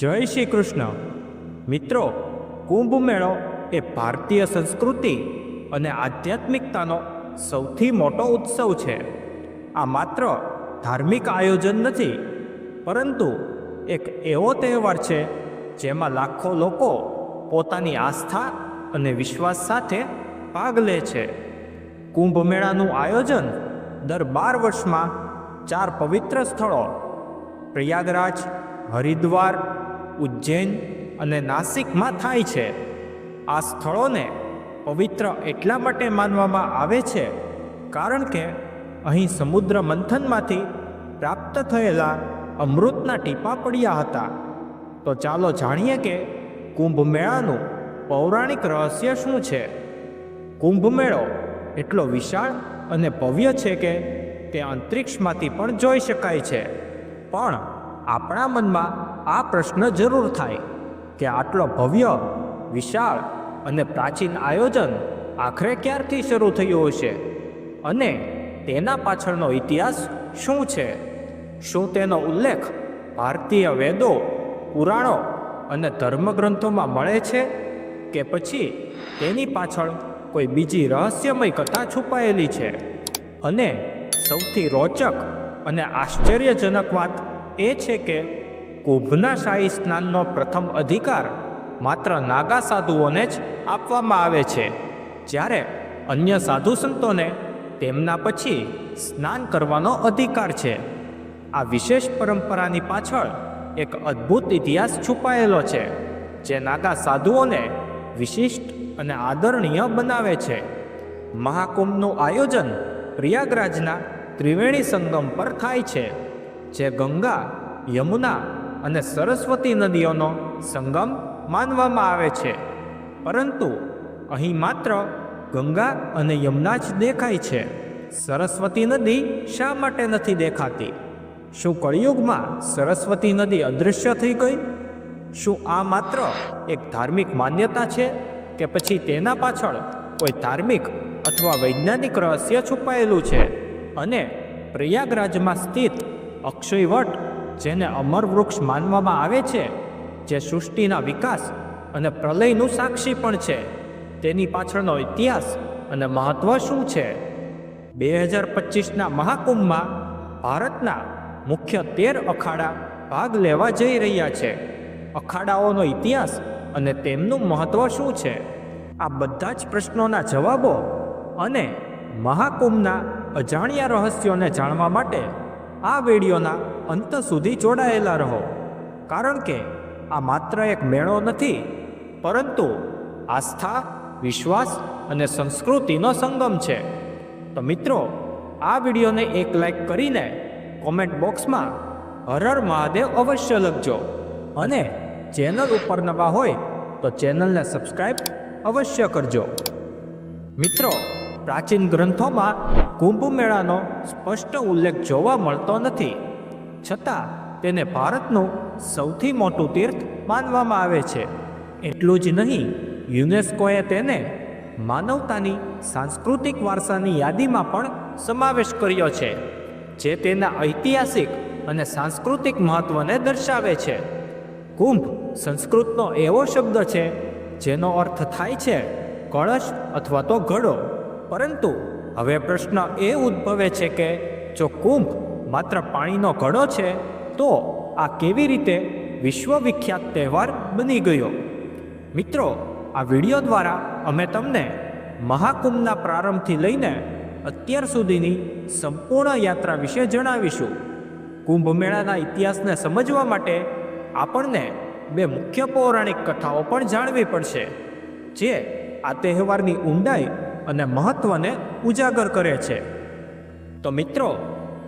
જય શ્રી કૃષ્ણ. મિત્રો કુંભ મેળો એ ભારતીય સંસ્કૃતિ અને આધ્યાત્મિકતાનો સૌથી મોટો ઉત્સવ છે. આ માત્ર ધાર્મિક આયોજન નથી, પરંતુ એક એવો તહેવાર છે જેમાં લાખો લોકો પોતાની આસ્થા અને વિશ્વાસ સાથે ભાગ લે છે. કુંભ મેળાનું આયોજન દર બાર વર્ષમાં ચાર પવિત્ર સ્થળો, પ્રયાગરાજ હરિદ્વાર, ઉજ્જૈન અને નાસિકમાં થાય છે. આ સ્થળોને પવિત્ર એટલા માટે માનવામાં આવે છે કારણ કે અહીં સમુદ્ર મંથનમાંથી પ્રાપ્ત થયેલા અમૃતના ટીપા પડ્યા હતા. તો ચાલો જાણીએ કે કુંભ મેળાનું પૌરાણિક રહસ્ય શું છે? કુંભ મેળો એટલો વિશાળ અને ભવ્ય છે કે તે અંતરિક્ષમાંથી પણ જોઈ શકાય છે. પણ આપણા મનમાં આ પ્રશ્ન જરૂર થાય કે આટલો ભવ્ય, વિશાળ અને પ્રાચીન આયોજન આખરે ક્યારથી શરૂ થયું હશે? અને તેના પાછળનો ઇતિહાસ શું છે? શું તેનો ઉલ્લેખ ભારતીય વેદો, પુરાણો અને ધર્મગ્રંથોમાં મળે છે? કે પછી તેની પાછળ કોઈ બીજી રહસ્યમય કથા છુપાયેલી છે? અને સૌથી રોચક અને આશ્ચર્યજનક વાત એ છે કે કુંભના શાહી સ્નાનનો પ્રથમ અધિકાર માત્ર નાગા સાધુઓને જ આપવામાં આવે છે. જ્યારે અન્ય સાધુ સંતોને તેમના પછી સ્નાન કરવાનો અધિકાર છે. આ વિશેષ પરંપરાની પાછળ એક અદ્ભુત ઇતિહાસ છુપાયેલો છે, જે નાગા સાધુઓને વિશિષ્ટ અને આદરણીય બનાવે છે. મહાકુંભનું આયોજન પ્રયાગરાજના ત્રિવેણી સંગમ પર થાય છે. જે ગંગા, યમુના અને સરસ્વતી નદીઓનો સંગમ માનવામાં આવે છે. પરંતુ અહીં માત્ર ગંગા અને યમુના જ દેખાય છે. સરસ્વતી નદી શા માટે નથી દેખાતી? શું કળિયુગમાં સરસ્વતી નદી અદૃશ્ય થઈ ગઈ? શું આ માત્ર એક ધાર્મિક માન્યતા છે કે પછી તેના પાછળ કોઈ ધાર્મિક અથવા વૈજ્ઞાનિક રહસ્ય છુપાયેલું છે? અને પ્રયાગરાજમાં સ્થિત અક્ષયવટ જેને અમર વૃક્ષ માનવામાં આવે છે, જે સૃષ્ટિના વિકાસ અને પ્રલયનું સાક્ષી પણ છે. તેની પાછળનો ઇતિહાસ અને મહત્વ શું છે? બે હજાર પચીસના મહાકુંભમાં ભારતના મુખ્ય તેર અખાડા ભાગ લેવા જઈ રહ્યા છે. અખાડાઓનો ઇતિહાસ અને તેમનું મહત્વ શું છે? આ બધા જ પ્રશ્નોના જવાબો અને મહાકુંભના અજાણ્યા રહસ્યોને જાણવા માટે આ વિડીયોના અંત સુધી જોડાયેલા રહો. કારણ કે આ માત્ર એક મેળો નથી, પરંતુ આસ્થા, વિશ્વાસ અને સંસ્કૃતિનો સંગમ છે. તો મિત્રો, આ વિડીયોને એક લાઈક કરીને કોમેન્ટ બોક્સમાં હર હર મહાદેવ અવશ્ય લખજો. અને ચેનલ ઉપર નવા હોય તો ચેનલને સબસ્ક્રાઈબ અવશ્ય કરજો. મિત્રો પ્રાચીન ગ્રંથોમાં કુંભ મેળાનો સ્પષ્ટ ઉલ્લેખ જોવા મળતો નથી. છતાં, તેને ભારતનું સૌથી મોટું તીર્થ માનવામાં આવે છે. એટલું જ નહીં, યુનેસ્કોએ તેને માનવતાની સાંસ્કૃતિક વારસાની યાદીમાં પણ સમાવેશ કર્યો છે, જે તેના ઐતિહાસિક અને સાંસ્કૃતિક મહત્વને દર્શાવે છે. કુંભ સંસ્કૃતનો એવો શબ્દ છે, જેનો અર્થ થાય છે, કળશ અથવા તો ઘડો. પરંતુ હવે પ્રશ્ન એ ઉદ્ભવે છે કે જો કુંભ માત્ર પાણીનો ઘડો છે, તો આ કેવી રીતે વિશ્વવિખ્યાત તહેવાર બની ગયો? મિત્રો, આ વીડિયો દ્વારા અમે તમને મહાકુંભના પ્રારંભથી લઈને અત્યાર સુધીની સંપૂર્ણ યાત્રા વિશે જણાવીશું. કુંભ મેળાના ઇતિહાસને સમજવા માટે આપણને બે મુખ્ય પૌરાણિક કથાઓ પણ જાણવી પડશે, જે આ તહેવારની ઊંડાઈ અને મહત્વને ઉજાગર કરે છે. તો મિત્રો,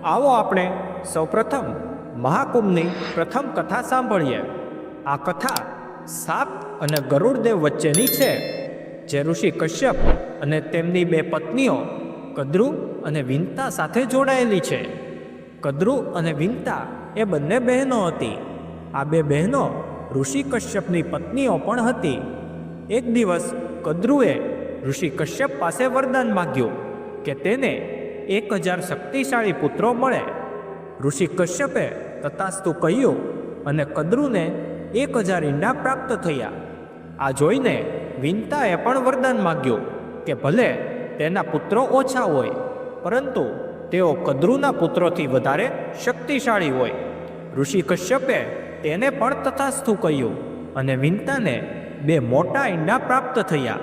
આવો આપણે સૌપ્રથમ મહાકુંભની પ્રથમ કથા સાંભળીએ. આ કથા સાપ અને ગરુડદેવ વચ્ચેની છે, જે ઋષિ કશ્યપ અને તેમની બે પત્નીઓ કદ્રુ અને વિંતા સાથે જોડાયેલી છે. કદ્રુ અને વિંતા એ બંને બહેનો હતી. આ બે બહેનો ઋષિ કશ્યપની પત્નીઓ પણ હતી. એક દિવસ કદ્રુએ ઋષિ કશ્યપ પાસે વરદાન માગ્યું કે તેને એક હજાર શક્તિશાળી પુત્રો મળે. ઋષિ કશ્યપે તથાસ્તુ કહ્યું અને કદ્રુને એક હજાર ઈંડા પ્રાપ્ત થયા. આ જોઈને વિનતાએ પણ વરદાન માગ્યું કે ભલે તેના પુત્રો ઓછા હોય, પરંતુ તેઓ કદ્રુના પુત્રોથી વધારે શક્તિશાળી હોય. ઋષિ કશ્યપે તેને પણ તથાસ્થુ કહ્યું અને વિનતાને બે મોટા ઈંડા પ્રાપ્ત થયા.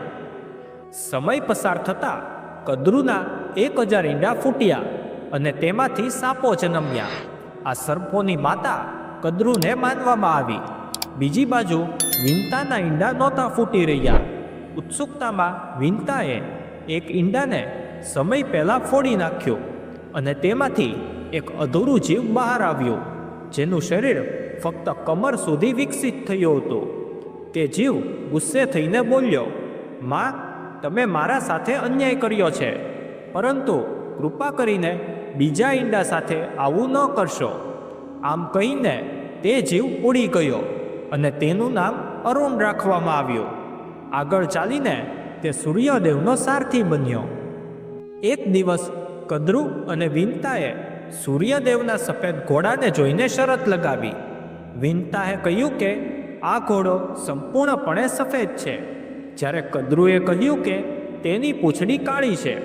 સમય પસાર થતાં કદરૂના એક હજાર ઈંડા ફૂટ્યા અને તેમાંથી સાપો જન્મ્યા. આ સર્પોની માતા કદરૂને માનવામાં આવી. બીજી બાજુ વિંતાના ઈંડા નહોતા ફૂટી રહ્યા. ઉત્સુકતામાં વિંતાએ એક ઈંડાને સમય પહેલાં ફોડી નાખ્યો અને તેમાંથી એક અધૂરું જીવ બહાર આવ્યું, જેનું શરીર ફક્ત કમર સુધી વિકસિત થયું હતું. તે જીવ ગુસ્સે થઈને બોલ્યો, માં તમે મારા સાથે અન્યાય કર્યો છે. પરંતુ કૃપા કરીને બીજા ઈંડા સાથે આવું ન કરશો. આમ કહીને તે જીવ ઉડી ગયો અને તેનું નામ અરુણ રાખવામાં આવ્યું. આગળ ચાલીને તે સૂર્યદેવનો સારથી બન્યો. એક દિવસ કદ્રુ અને વિનતાએ સૂર્યદેવના સફેદ ઘોડાને જોઈને શરત લગાવી. વિનતાએ કહ્યું કે આ ઘોડો સંપૂર્ણપણે સફેદ છે. જ્યારે કદ્રુએ કહ્યું કે તેની પૂંછડી કાળી છે,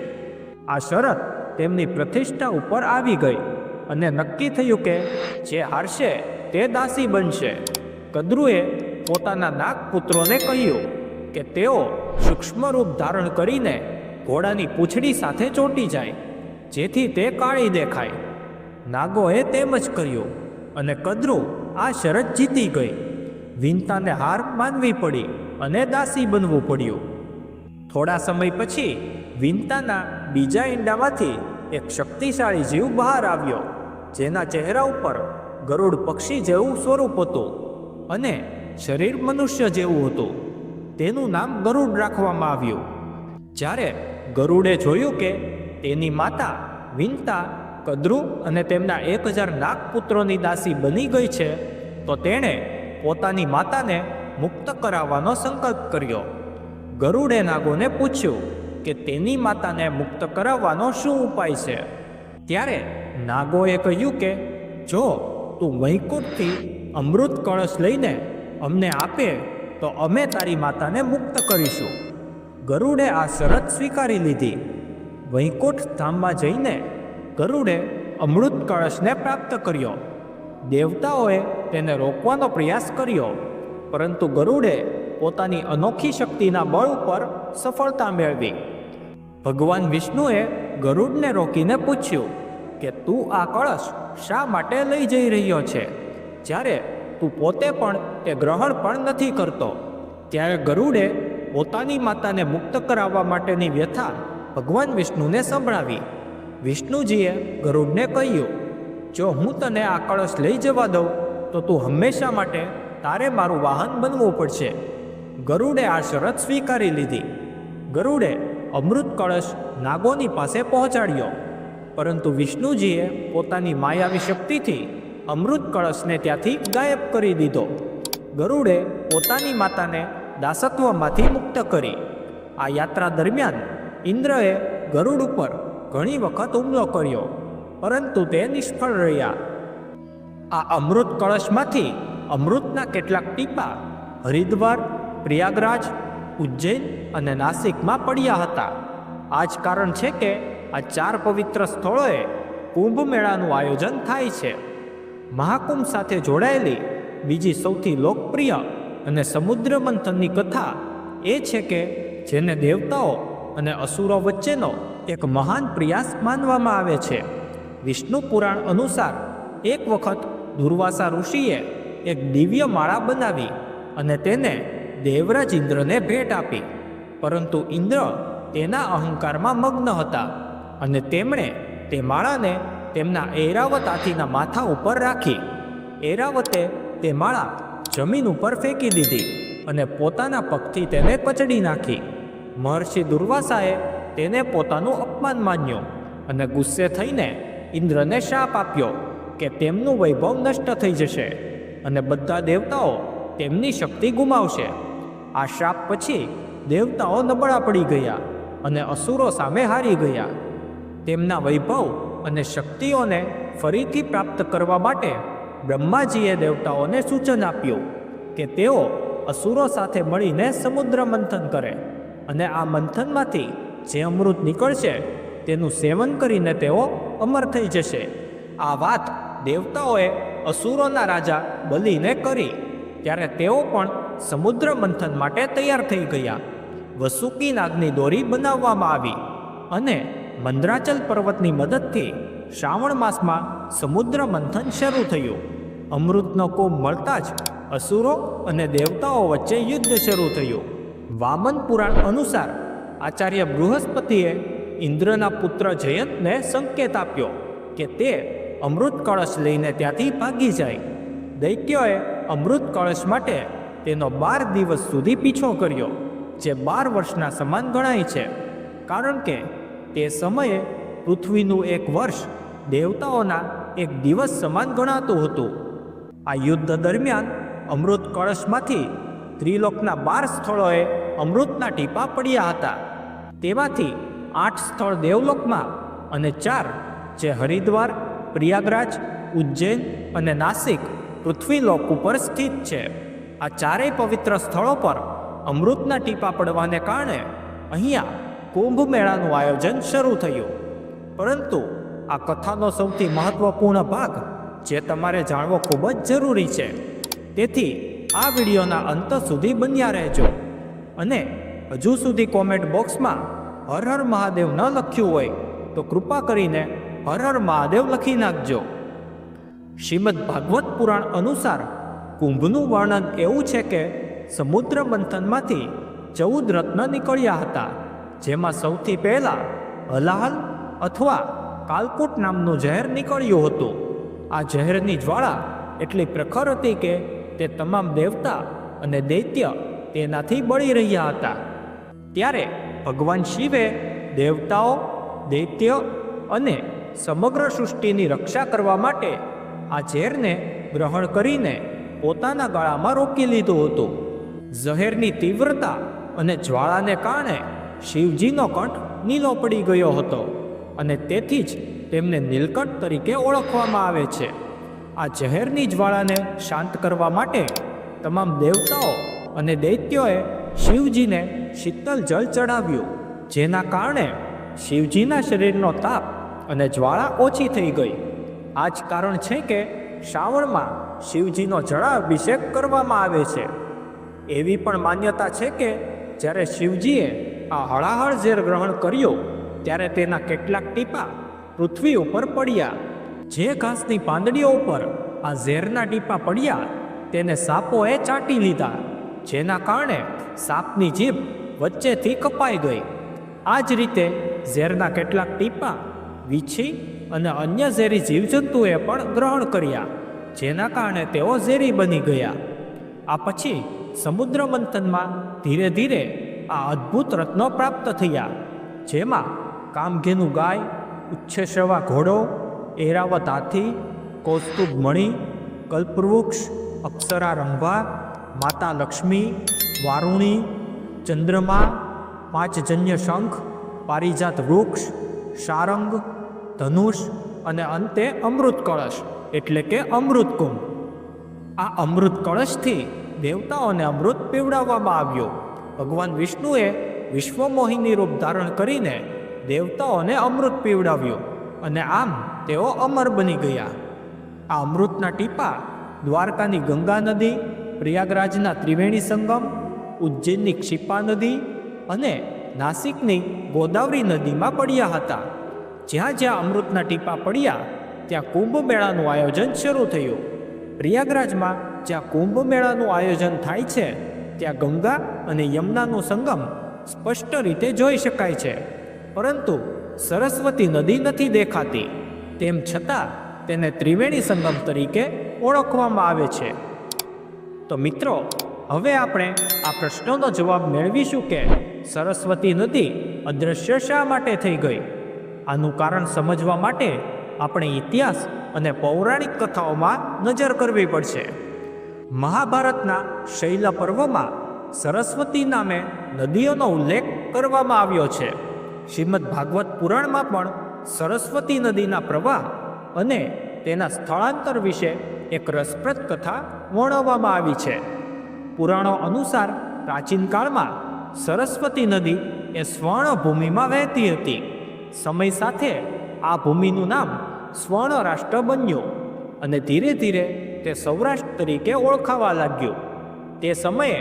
આ શરત તેમની પ્રતિષ્ઠા ઉપર આવી ગઈ અને નક્કી થયું કે જે હારશે તે દાસી બનશે. કદ્રુએ પોતાના નાગપુત્રોને કહ્યું કે તેઓ સૂક્ષ્મ રૂપ ધારણ કરીને ઘોડાની પૂંછડી સાથે ચોંટી જાય, જેથી તે કાળી દેખાય. નાગોએ તેમ જ કર્યું અને કદ્રુ આ શરત જીતી ગઈ. વિનતાને હાર માનવી પડી. અને દાસી બનવું પડ્યું. થોડા સમય પછી વિંતાના બીજા ઈંડામાંથી એક શક્તિશાળી જીવ બહાર આવ્યો, જેના ચહેરા ઉપર ગરુડ પક્ષી જેવું સ્વરૂપ હતું અને શરીર મનુષ્ય જેવું હતું. તેનું નામ ગરુડ રાખવામાં આવ્યું. જ્યારે ગરુડે જોયું કે તેની માતા વિંતા, કદ્રુ અને તેમના એક હજાર નાગપુત્રોની દાસી બની ગઈ છે, તો તેણે પોતાની માતાને મુક્ત કરાવવાનો સંકલ્પ કર્યો. ગરુડે નાગોને પૂછ્યું કે તેની માતાને મુક્ત કરાવવાનો શું ઉપાય છે? ત્યારે નાગોએ કહ્યું કે, જો તું વૈકુંઠથી અમૃત કળશ લઈને અમને આપે, તો અમે તારી માતાને મુક્ત કરીશું. ગરુડે આ શરત સ્વીકારી લીધી. વૈકુંઠ ધામમાં જઈને ગરુડે અમૃત કળશને પ્રાપ્ત કર્યો. દેવતાઓએ તેને રોકવાનો પ્રયાસ કર્યો. પરંતુ ગરુડે પોતાની અનોખી શક્તિના બળ ઉપર સફળતા મેળવી. ભગવાન વિષ્ણુએ ગરુડને રોકીને પૂછ્યું કે, તું આ કળશ શા માટે લઈ જઈ રહ્યો છે? જ્યારે તું પોતે પણ તે ગ્રહણ પણ નથી કરતો. ત્યારે ગરુડે પોતાની માતાને મુક્ત કરાવવા માટેની વ્યથા ભગવાન વિષ્ણુને સંભળાવી. વિષ્ણુજીએ ગરુડને કહ્યું, જો હું તને આ કળશ લઈ જવા દઉં, તો તું હંમેશા માટે તારે મારું વાહન બનવું પડશે. ગરુડે આ શરત સ્વીકારી લીધી. ગરુડે અમૃત કળશ નાગોની પાસે પહોંચાડ્યો. પરંતુ વિષ્ણુજીએ પોતાની માયાવી શક્તિથી અમૃત કળશને ત્યાંથી ગાયબ કરી દીધો. ગરુડે પોતાની માતાને દાસત્વમાંથી મુક્ત કરી. આ યાત્રા દરમિયાન ઇન્દ્રએ ગરુડ ઉપર ઘણી વખત હુમલો કર્યો, પરંતુ તે નિષ્ફળ રહ્યા. આ અમૃત કળશમાંથી અમૃતના કેટલાક ટીપા હરિદ્વાર, પ્રયાગરાજ, ઉજ્જૈન અને નાસિકમાં પડ્યા હતા. આ જ કારણ છે કે આ ચાર પવિત્ર સ્થળોએ કુંભ મેળાનું આયોજન થાય છે. મહાકુંભ સાથે જોડાયેલી બીજી સૌથી લોકપ્રિય અને સમુદ્ર મંથનની કથા એ છે કે જેને દેવતાઓ અને અસુરો વચ્ચેનો એક મહાન પ્રયાસ માનવામાં આવે છે. વિષ્ણુ પુરાણ અનુસાર એક વખત દુર્વાસા ઋષિએ એક દિવ્ય માળા બનાવી અને તેને દેવરાજ ઇન્દ્રને ભેટ આપી. પરંતુ ઇન્દ્ર તેના અહંકારમાં મગ્ન હતા અને તેમણે તે માળાને તેમના એરાવત હાથીના માથા ઉપર રાખી. ઐરાવતે તે માળા જમીન ઉપર ફેંકી દીધી અને પોતાના પગથી તેને કચડી નાખી. મહર્ષિ દુર્વાસાએ તેને પોતાનું અપમાન માન્યું અને ગુસ્સે થઈને ઇન્દ્રને શાપ આપ્યો કે તેમનું વૈભવ નષ્ટ થઈ જશે. અને બધા દેવતાઓ તેમની શક્તિ ગુમાવશે. આ શ્રાપ પછી દેવતાઓ નબળા પડી ગયા અને અસુરો સામે હારી ગયા. તેમના વૈભવ અને શક્તિઓને ફરીથી પ્રાપ્ત કરવા માટે બ્રહ્માજીએ દેવતાઓને સૂચન આપ્યું કે તેઓ અસુરો સાથે મળીને સમુદ્ર મંથન કરે અને આ મંથનમાંથી જે અમૃત નીકળશે તેનું સેવન કરીને તેઓ અમર થઈ જશે. આ વાત દેવતાઓએ અસુરોના રાજા બલિને કરી. ત્યારે તેઓ પણ સમુદ્ર મંથન માટે તૈયાર થઈ ગયા. વસુકી નાગની દોરી બનાવવામાં આવી અને મંદ્રાચલ પર્વતની મદદથી શ્રાવણ માસમાં સમુદ્ર મંથન શરૂ થયું. અમૃતનો કુંભ મળતા જ અસુરો અને દેવતાઓ વચ્ચે યુદ્ધ શરૂ થયું. વામન પુરાણ અનુસાર આચાર્ય બૃહસ્પતિએ ઇન્દ્રના પુત્ર જયંતને સંકેત આપ્યો કે તે અમૃત કળશ લઈને ત્યાંથી ભાગી જાય. દૈત્યોએ અમૃત કળશ માટે તેનો બાર દિવસ સુધી પીછો કર્યો, જે બાર વર્ષના સમાન ગણાય છે. કારણ કે તે સમયે પૃથ્વીનું એક વર્ષ દેવતાઓના એક દિવસ સમાન ગણાતું હતું. આ યુદ્ધ દરમિયાન અમૃત કળશમાંથી ત્રિલોકના બાર સ્થળોએ અમૃતના ટીપા પડ્યા હતા. તેમાંથી આઠ સ્થળ દેવલોકમાં અને ચાર જે હરિદ્વાર પ્રયાગરાજ, ઉજ્જૈન અને નાસિક પૃથ્વીલોક ઉપર સ્થિત છે. આ ચારેય પવિત્ર સ્થળો પર અમૃતના ટીપા પડવાને કારણે અહીંયા કુંભ મેળાનું આયોજન શરૂ થયું. પરંતુ આ કથાનો સૌથી મહત્વપૂર્ણ ભાગ, જે તમારે જાણવો ખૂબ જ જરૂરી છે, તેથી આ વિડીયોના અંત સુધી બન્યા રહેજો. અને હજુ સુધી કોમેન્ટ બોક્સમાં હર હર મહાદેવ ન લખ્યું હોય, તો કૃપા કરીને હર હર મહાદેવ લખી નાખજો. શ્રીમદ ભાગવત પુરાણ અનુસાર કુંભનું વર્ણન એવું છે કે સમુદ્ર મંથનમાંથી ચૌદ રત્ન નીકળ્યા હતા, જેમાં સૌથી પહેલાં હલાહલ અથવા કાલકુટ નામનું ઝેર નીકળ્યું હતું. આ ઝેરની જ્વાળા એટલી પ્રખર હતી કે તે તમામ દેવતા અને દૈત્ય તેનાથી બળી રહ્યા હતા. ત્યારે ભગવાન શિવે દેવતાઓ, દૈત્ય અને સમગ્ર સૃષ્ટિની રક્ષા કરવા માટે આ ઝેરને ગ્રહણ કરીને પોતાના ગળામાં રોકી લીધું હતું. ઝહેરની તીવ્રતા અને જ્વાળાને કારણે શિવજીનો કંઠ નીલો પડી ગયો હતો અને તેથી જ તેમને નીલકંઠ તરીકે ઓળખવામાં આવે છે. આ ઝહેરની જ્વાળાને શાંત કરવા માટે તમામ દેવતાઓ અને દૈત્યોએ શિવજીને શીતલ જળ ચડાવ્યું, જેના કારણે શિવજીના શરીરનો તાપ અને જ્વાળા ઓછી થઈ ગઈ. આ જ કારણ છે કે શ્રાવણમાં શિવજીનો જળાભિષેક કરવામાં આવે છે. એવી પણ માન્યતા છે કે જ્યારે શિવજીએ આ હળાહળ ઝેર ગ્રહણ કર્યો, ત્યારે તેના કેટલાક ટીપા પૃથ્વી ઉપર પડ્યા. જે ઘાસની પાંદડીઓ ઉપર આ ઝેરના ટીપા પડ્યા, તેને સાપોએ ચાટી લીધા, જેના કારણે સાપની જીભ વચ્ચેથી કપાઈ ગઈ. આ જ રીતે ઝેરના કેટલાક ટીપા વીછી અને અન્ય ઝેરી જીવજંતુએ પણ ગ્રહણ કર્યા, જેના કારણે તેઓ ઝેરી બની ગયા. આ પછી સમુદ્ર મંથનમાં ધીરે ધીરે આ અદ્ભુત રત્નો પ્રાપ્ત થયા, જેમાં કામઘેનું ગાય ઉચ્છેસવા ઘોડો, એરાવત હાથી, કૌસ્તુભ મણી, કલ્પવૃક્ષ, અપ્સરા રંભા, માતા લક્ષ્મી, વારુણી, ચંદ્રમા, પાંચજન્ય શંખ, પારિજાત વૃક્ષ, સારંગ ધનુષ અને અંતે અમૃત કળશ, એટલે કે અમૃત કુંભ. આ અમૃત કળશથી દેવતાઓને અમૃત પીવડાવવામાં આવ્યું. ભગવાન વિષ્ણુએ વિશ્વમોહિની રૂપ ધારણ કરીને દેવતાઓને અમૃત પીવડાવ્યું અને આમ તેઓ અમર બની ગયા. આ અમૃતના ટીપા દ્વારકાની ગંગા નદી, પ્રયાગરાજના ત્રિવેણી સંગમ, ઉજ્જૈનની ક્ષિપા નદી અને નાસિકની ગોદાવરી નદીમાં પડ્યા હતા. જ્યાં જ્યાં અમૃતના ટીપા પડ્યા, ત્યાં કુંભ મેળાનું આયોજન શરૂ થયું. પ્રયાગરાજમાં જ્યાં કુંભ મેળાનું આયોજન થાય છે, ત્યાં ગંગા અને યમુનાનું સંગમ સ્પષ્ટ રીતે જોઈ શકાય છે. પરંતુ સરસ્વતી નદી નથી દેખાતી. તેમ છતાં તેને ત્રિવેણી સંગમ તરીકે ઓળખવામાં આવે છે. તો મિત્રો, હવે આપણે આ પ્રશ્નોનો જવાબ મેળવીશું કે સરસ્વતી નદી અદૃશ્ય શા માટે થઈ ગઈ? આનું કારણ સમજવા માટે આપણે ઇતિહાસ અને પૌરાણિક કથાઓમાં નજર કરવી પડશે. મહાભારતના શૈલ પર્વમાં સરસ્વતી નામે નદીઓનો ઉલ્લેખ કરવામાં આવ્યો છે. શ્રીમદ ભાગવત પુરાણમાં પણ સરસ્વતી નદીના પ્રવાહ અને તેના સ્થળાંતર વિશે એક રસપ્રદ કથા વર્ણવવામાં આવી છે. પુરાણો અનુસાર પ્રાચીન કાળમાં સરસ્વતી નદી એ સ્વર્ણ ભૂમિમાં વહેતી હતી. સમય સાથે આ ભૂમિનું નામ સ્વર્ણ રાષ્ટ્ર બન્યું અને ધીરે ધીરે તે સૌરાષ્ટ્ર તરીકે ઓળખાવા લાગ્યું. તે સમયે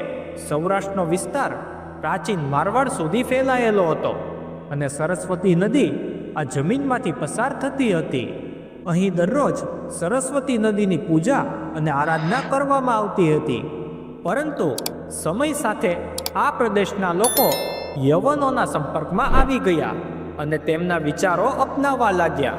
સૌરાષ્ટ્રનો વિસ્તાર પ્રાચીન મારવાડ સુધી ફેલાયેલો હતો અને સરસ્વતી નદી આ જમીનમાંથી પસાર થતી હતી. અહીં દરરોજ સરસ્વતી નદીની પૂજા અને આરાધના કરવામાં આવતી હતી. પરંતુ સમય સાથે આ પ્રદેશના લોકો યવનોના સંપર્કમાં આવી ગયા. અને તેમના વિચારો અપનાવવા લાગ્યા.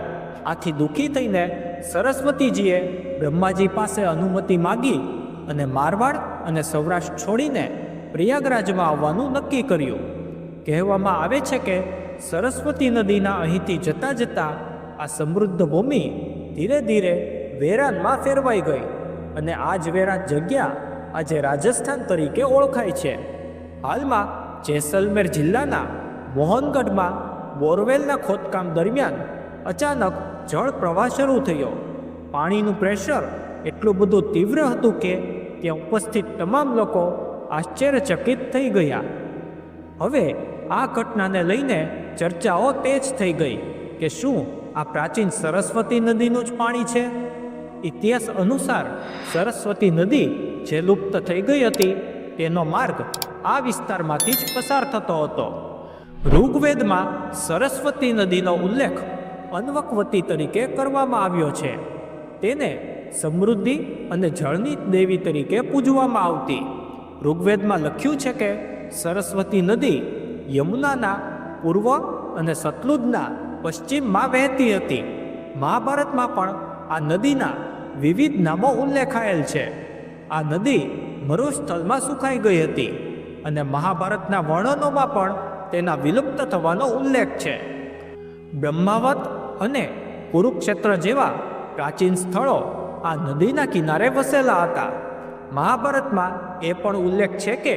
આથી દુઃખી થઈને સરસ્વતીજીએ બ્રહ્માજી પાસે અનુમતિ માગી અને મારવાડ અને સૌરાષ્ટ્ર છોડીને પ્રયાગરાજમાં આવવાનું નક્કી કર્યું. કહેવામાં આવે છે કે સરસ્વતી નદીના અહીંથી જતા જતા આ સમૃદ્ધ ભૂમિ ધીરે ધીરે વેરાનમાં ફેરવાઈ ગઈ અને આ જ વેરાન જગ્યા આજે રાજસ્થાન તરીકે ઓળખાય છે. હાલમાં જેસલમેર જિલ્લાના મોહનગઢમાં બોરવેલના ખોદકામ દરમિયાન અચાનક જળ પ્રવાહ શરૂ થયો. પાણીનું પ્રેશર એટલું બધું તીવ્ર હતું કે ત્યાં ઉપસ્થિત તમામ લોકો આશ્ચર્યચકિત થઈ ગયા. હવે આ ઘટનાને લઈને ચર્ચાઓ તેજ થઈ ગઈ કે શું આ પ્રાચીન સરસ્વતી નદીનું જ પાણી છે? ઇતિહાસ અનુસાર સરસ્વતી નદી જે લુપ્ત થઈ ગઈ હતી તેનો માર્ગ આ વિસ્તારમાંથી જ પસાર થતો હતો. ઋગ્વેદમાં સરસ્વતી નદીનો ઉલ્લેખ અન્વકવતી તરીકે કરવામાં આવ્યો છે. તેને સમૃદ્ધિ અને જળની દેવી તરીકે પૂજવામાં આવતી. ઋગ્વેદમાં લખ્યું છે કે સરસ્વતી નદી યમુનાના પૂર્વ અને સતલુજના પશ્ચિમમાં વહેતી હતી. મહાભારતમાં પણ આ નદીના વિવિધ નામો ઉલ્લેખાયેલ છે. આ નદી મરુસ્થળમાં સુકાઈ ગઈ હતી અને મહાભારતના વર્ણનોમાં પણ તેના વિલુપ્ત થવાનો ઉલ્લેખ છે. બ્રહ્માવત અને કુરુક્ષેત્ર જેવા પ્રાચીન સ્થળો આ નદીના કિનારે વસેલા હતા. મહાભારતમાં એ પણ ઉલ્લેખ છે કે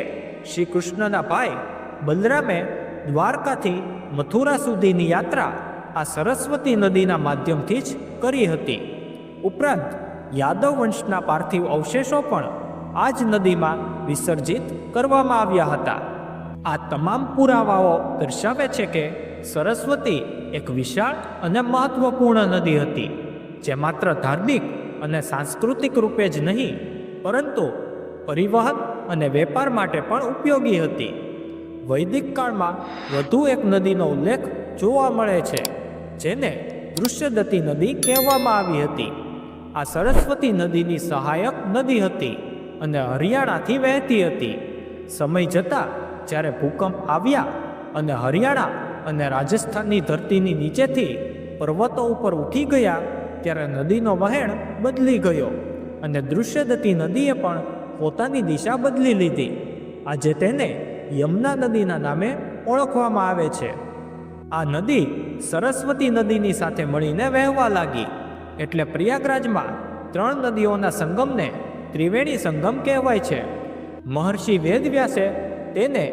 શ્રી કૃષ્ણના ભાઈ બલરામે દ્વારકાથી મથુરા સુધીની યાત્રા આ સરસ્વતી નદીના માધ્યમથી જ કરી હતી. ઉપરાંત યાદવ વંશના પાર્થિવ અવશેષો પણ આ જ નદીમાં વિસર્જિત કરવામાં આવ્યા હતા. આ તમામ પુરાવાઓ દર્શાવે છે કે સરસ્વતી એક વિશાળ અને મહત્વપૂર્ણ નદી હતી, જે માત્ર ધાર્મિક અને સાંસ્કૃતિક રૂપે જ નહીં, પરંતુ પરિવહન અને વેપાર માટે પણ ઉપયોગી હતી. વૈદિક કાળમાં વધુ એક નદીનો ઉલ્લેખ જોવા મળે છે, જેને દૃશ્યદતી નદી કહેવામાં આવી હતી. આ સરસ્વતી નદીની સહાયક નદી હતી અને હરિયાણાથી વહેતી હતી. સમય જતાં જ્યારે ભૂકંપ આવ્યા અને હરિયાણા અને રાજસ્થાનની ધરતીની નીચેથી પર્વતો ઉપર ઉઠી ગયા, ત્યારે નદીનો વહેણ બદલી ગયો અને દૃશ્યદતી નદીએ પણ પોતાની દિશા બદલી લીધી. આજે તેને યમુના નદીના નામે ઓળખવામાં આવે છે. આ નદી સરસ્વતી નદીની સાથે મળીને વહેવા લાગી, એટલે પ્રયાગરાજમાં ત્રણ નદીઓના સંગમને ત્રિવેણી સંગમ કહેવાય છે. મહર્ષિ વેદવ્યાસે તેને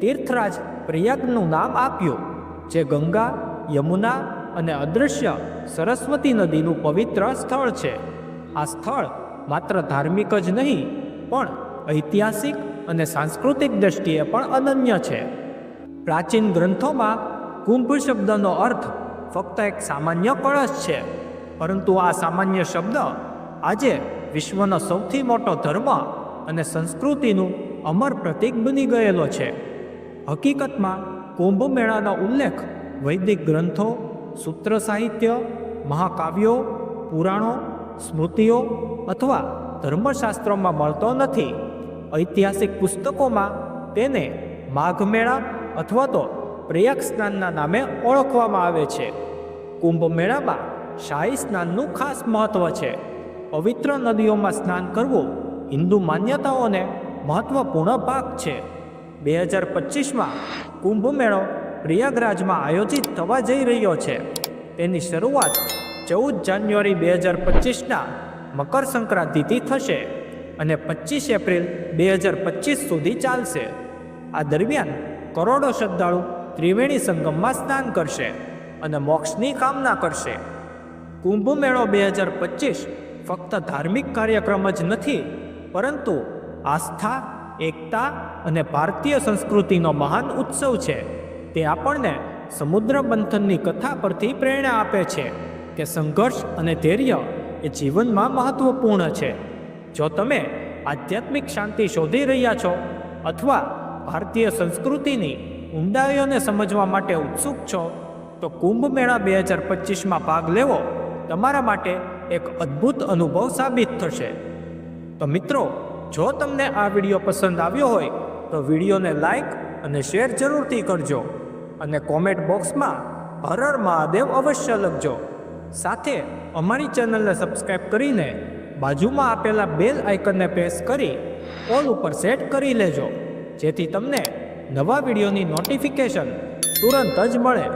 તીર્થરાજ પ્રયાગનું નામ આપ્યું, જે ગંગા, યમુના અને અદૃશ્ય સરસ્વતી નદીનું પવિત્ર સ્થળ છે. આ સ્થળ માત્ર ધાર્મિક જ નહીં, પણ ઐતિહાસિક અને સાંસ્કૃતિક દ્રષ્ટિએ પણ અનન્ય છે. પ્રાચીન ગ્રંથોમાં કુંભ શબ્દનો અર્થ ફક્ત એક સામાન્ય કળશ છે, પરંતુ આ સામાન્ય શબ્દ આજે વિશ્વનો સૌથી મોટો ધર્મ અને સંસ્કૃતિનું અમર પ્રતીક બની ગયેલો છે. હકીકતમાં કુંભ મેળાનો ઉલ્લેખ વૈદિક ગ્રંથો, સૂત્ર સાહિત્ય, મહાકાવ્યો, પુરાણો, સ્મૃતિઓ અથવા ધર્મશાસ્ત્રોમાં મળતો નથી. ઐતિહાસિક પુસ્તકોમાં તેને માઘ મેળા અથવા તો પ્રયાગ સ્નાનના નામે ઓળખવામાં આવે છે. કુંભ મેળામાં શાહી સ્નાનનું ખાસ મહત્વ છે. પવિત્ર નદીઓમાં સ્નાન કરવું હિન્દુ માન્યતાઓને મહત્વપૂર્ણ ભાગ છે. બે હજાર પચીસમાં કુંભ મેળો પ્રયાગરાજમાં આયોજિત થવા જઈ રહ્યો છે. તેની શરૂઆત ચૌદ જાન્યુઆરી બે હજાર પચીસના મકર સંક્રાંતિથી થશે અને પચીસ એપ્રિલ બે હજાર પચીસ સુધી ચાલશે. આ દરમિયાન કરોડો શ્રદ્ધાળુ ત્રિવેણી સંગમમાં સ્નાન કરશે અને મોક્ષની કામના કરશે. કુંભ મેળો બે હજાર પચીસ ફક્ત ધાર્મિક કાર્યક્રમ જ નથી, પરંતુ આસ્થા એકતા અને ભારતીય સંસ્કૃતિનો મહાન ઉત્સવ છે. તે આપણને સમુદ્ર મંથનની કથા પરથી પ્રેરણા આપે છે કે સંઘર્ષ અને ધૈર્ય એ જીવનમાં મહત્વપૂર્ણ છે. જો તમે આધ્યાત્મિક શાંતિ શોધી રહ્યા છો અથવા ભારતીય સંસ્કૃતિની ઊંડાઈઓને સમજવા માટે ઉત્સુક છો, તો કુંભ મેળા બે હજાર પચીસમાં ભાગ લેવો તમારા માટે એક અદ્ભુત અનુભવ સાબિત થશે. તો મિત્રો જો તમને આ વીડિયો પસંદ આવ્યો હોય, તો વિડીયોને લાઈક અને શેર જરૂરથી કરજો અને કોમેન્ટ બોક્સમાં હર હર મહાદેવ અવશ્ય લખજો. સાથે અમારી ચેનલને સબસ્ક્રાઈબ કરીને બાજુમાં આપેલા બેલ આઇકનને પ્રેસ કરી ઓલ ઉપર સેટ કરી લેજો, જેથી તમને નવા વિડીયોની નોટિફિકેશન તુરંત જ મળે.